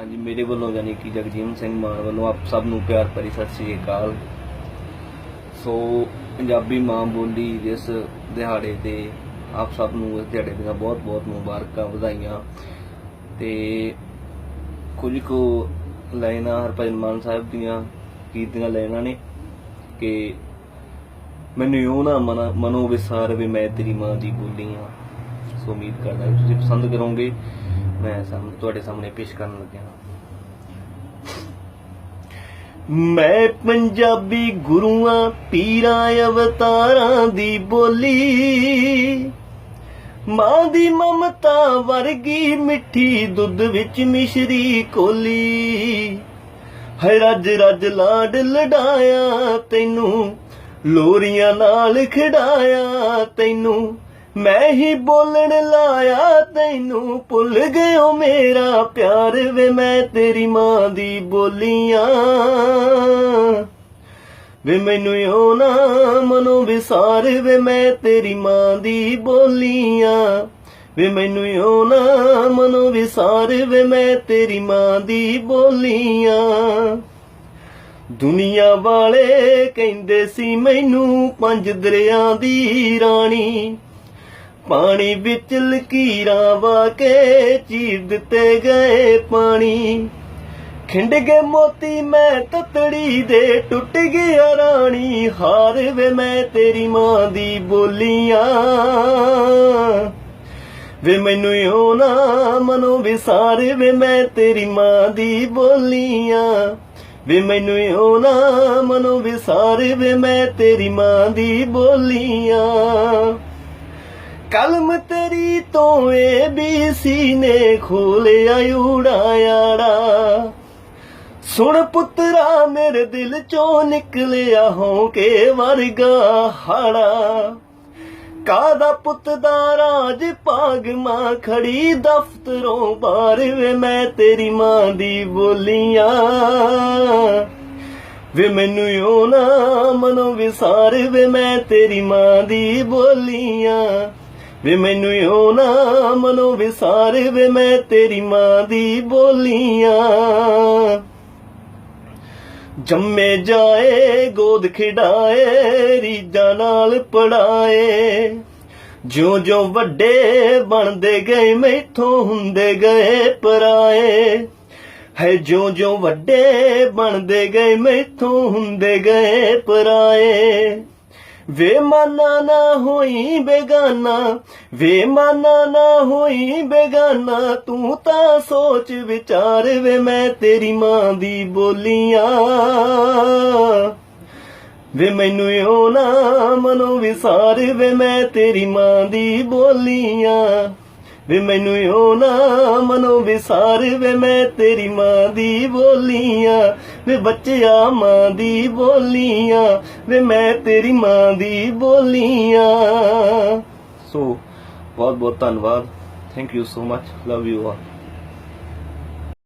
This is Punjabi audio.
ਹਾਂਜੀ, ਮੇਰੇ ਵੱਲੋਂ ਯਾਨੀ ਕਿ ਜਗਜੀਵਨ ਸਿੰਘ ਮਾਨ ਵੱਲੋਂ ਆਪ ਸਭ ਨੂੰ ਪਿਆਰ ਭਰੀ ਸਤਿ ਸ੍ਰੀ ਅਕਾਲ। ਸੋ, ਪੰਜਾਬੀ ਮਾਂ ਬੋਲੀ ਇਸ ਦਿਹਾੜੇ ਤੇ ਆਪ ਸਭ ਨੂੰ ਇਸ ਦਿਹਾੜੇ ਦੀਆਂ ਬਹੁਤ-ਬਹੁਤ ਮੁਬਾਰਕਾਂ ਵਧਾਈਆਂ। ਤੇ ਕੁਝ ਕੁ ਲਾਈਨਾਂ ਹਰਭਜਨ ਮਾਨ ਸਾਹਿਬ ਦੀਆਂ ਗੀਤ ਦੀਆਂ ਲਾਈਨਾਂ ਨੇ ਕਿ ਮੈਨੂੰ ਯੋ ਨਾ ਮਨਾ ਮਨੋ ਵਿਸਾਰ ਵੀ ਮੈਂ ਤੇਰੀ ਮਾਂ ਦੀ ਬੋਲੀ ਆ। ਸੋ ਉਮੀਦ ਕਰਦਾ ਤੁਸੀਂ ਪਸੰਦ ਕਰੋਗੇ। ਮੈਂ ਸਾਹਮਣੇ ਤੁਹਾਡੇ ਸਾਹਮਣੇ ਪੇਸ਼ ਕਰਨ ਲੱਗਿਆ। ਮੈਂ ਪੰਜਾਬੀ ਗੁਰੂਆਂ, ਪੀਰਾਂ, ਅਵਤਾਰਾਂ ਦੀ ਬੋਲੀ। ਮਾਂ ਦੀ ਮਮਤਾ ਵਰਗੀ ਮਿੱਠੀ ਦੁੱਧ ਵਿੱਚ ਮਿਸ਼ਰੀ ਕੋਲੀ। ਹੈ ਰੱਜ ਰੱਜ ਲਾਡ ਲਡਾਇਆ ਤੈਨੂੰ, ਲੋਰੀਆਂ ਨਾਲ ਖਿਡਾਇਆ ਤੈਨੂੰ। ਮੈਂ ਹੀ ਬੋਲਣ ਲਾਇਆ, ਤੈਨੂੰ ਭੁੱਲ ਗਿਓ ਮੇਰਾ ਪਿਆਰ ਵੇ, ਮੈਂ ਤੇਰੀ ਮਾਂ ਦੀ ਬੋਲੀਆਂ। ਵੇ ਮੈਨੂੰ ਯੋ ਨਾ ਮਨੋ ਵਿਸਾਰ ਵੇ, ਮੈਂ ਤੇਰੀ ਮਾਂ ਦੀ ਬੋਲੀਆਂ। ਵੇ ਮੈਨੂੰ ਯੋ ਨਾ ਮਨੋ ਵਿਸਾਰ ਵੇ, ਮੈਂ ਤੇਰੀ ਮਾਂ ਦੀ ਬੋਲੀਆਂ। ਦੁਨੀਆ ਵਾਲੇ ਕਹਿੰਦੇ ਸੀ, ਮੈਨੂੰ ਪੰਜ ਦਰਿਆ ਦੀ ਰਾਣੀ। ਪਾਣੀ ਵਿੱਚ ਲਕੀਰਾਂ ਵਾ ਕੇ ਚੀਰ ਦਿੱਤੇ ਗਏ ਪਾਣੀ। ਖਿੰਡ ਗਏ ਮੋਤੀ, ਮੈਂ ਤਤੜੀ ਦੇ ਟੁੱਟ ਗਿਆ ਰਾਣੀ। ਹਾਰ ਵੇ ਮੈਂ ਤੇਰੀ ਮਾਂ ਦੀ ਬੋਲੀਆਂ। ਵੇ ਮੈਨੂੰ ਯੋ ਨਾ ਮਨੋ ਵਿਸਾਰ, ਵੇ ਮੈਂ ਤੇਰੀ ਮਾਂ ਦੀ ਬੋਲੀਆਂ। ਵੇ ਮੈਨੂੰ ਯੋ ਨਾ ਮਨੋ ਵਿਸਾਰ, ਵੇ ਮੈਂ ਤੇਰੀ ਮਾਂ ਦੀ ਬੋਲੀਆਂ। ਕਲਮ ਤੇਰੀ ਤੋਂ ਏ ਬੀ ਸੀ ਨੇ ਖੋਲਿਆ ਉਡਾਇਆੜਾ ਸੁਣ ਪੁੱਤਰਾ, ਮੇਰੇ ਦਿਲ ਚੋਂ ਨਿਕਲਿਆ ਹੌਂਕੇ ਵਰਗਾ ਹਾੜਾ। ਕਾਦਾ ਪੁੱਤ ਦਾ ਰਾਜ ਭਾਗ ਮਾਂ ਖੜੀ ਦਫ਼ਤਰੋਂ ਬਾਹਰ ਵੇ ਮੈਂ ਤੇਰੀ ਮਾਂ ਦੀ ਬੋਲੀਆਂ। ਵੇ ਮੈਨੂੰ ਯੋ ਨਾ ਮਨੋ ਵਿਸਾਰ ਵੇ ਮੈਂ ਤੇਰੀ ਮਾਂ ਦੀ ਬੋਲੀਆਂ। ਵੇ ਮੈਨੂੰ ਯੋ ਨਾ ਮਨੋ ਵਿਸਾਰ ਵੇ ਮੈਂ ਤੇਰੀ ਮਾਂ ਦੀ ਬੋਲੀਆਂ। ਜੰਮੇ ਜਾਏ, ਗੋਦ ਖਿਡਾਏ ਰੀਜਾਂ ਨਾਲ ਪੜਾਏ। ਜਿਉਂ ਜਿਉਂ ਵੱਡੇ ਬਣਦੇ ਗਏ, ਮੈਥੋਂ ਹੁੰਦੇ ਗਏ ਪਰਾਏ। ਹੈ ਜਿਉਂ ਜਿਉਂ ਵੱਡੇ ਬਣਦੇ ਗਏ, ਮੈਥੋਂ ਹੁੰਦੇ ਗਏ ਪਰਾਏ। ਵੇ ਮਾਨਾ ਨਾ ਹੋਈ ਬੇਗਾਨਾ, ਵੇ ਮਾਨਾ ਨਾ ਹੋਈ ਬੇਗਾਨਾ, ਤੂੰ ਤਾਂ ਸੋਚ ਵਿਚਾਰ ਵੇ ਮੈਂ ਤੇਰੀ ਮਾਂ ਦੀ ਬੋਲੀਆਂ। ਵੇ ਮੈਨੂੰ ਯੋ ਨਾ ਮਨੋ ਵਿਸਾਰ ਵੇ ਮੈਂ ਤੇਰੀ ਮਾਂ ਦੀ ਬੋਲੀਆਂ। ਵੇ ਮੈਨੂੰ ਯੋ ਨਾ ਮਨੋ ਵਿਸਾਰ ਵੇ ਮੈਂ ਤੇਰੀ ਮਾਂ ਦੀ ਬੋਲੀਆਂ। ਵੇ ਬੱਚਿਆ ਮਾਂ ਦੀ ਬੋਲੀਆਂ, ਵੇ ਮੈਂ ਤੇਰੀ ਮਾਂ ਦੀ ਬੋਲੀਆਂ। ਸੋ ਬਹੁਤ ਬਹੁਤ ਧੰਨਵਾਦ। Thank you so much love you all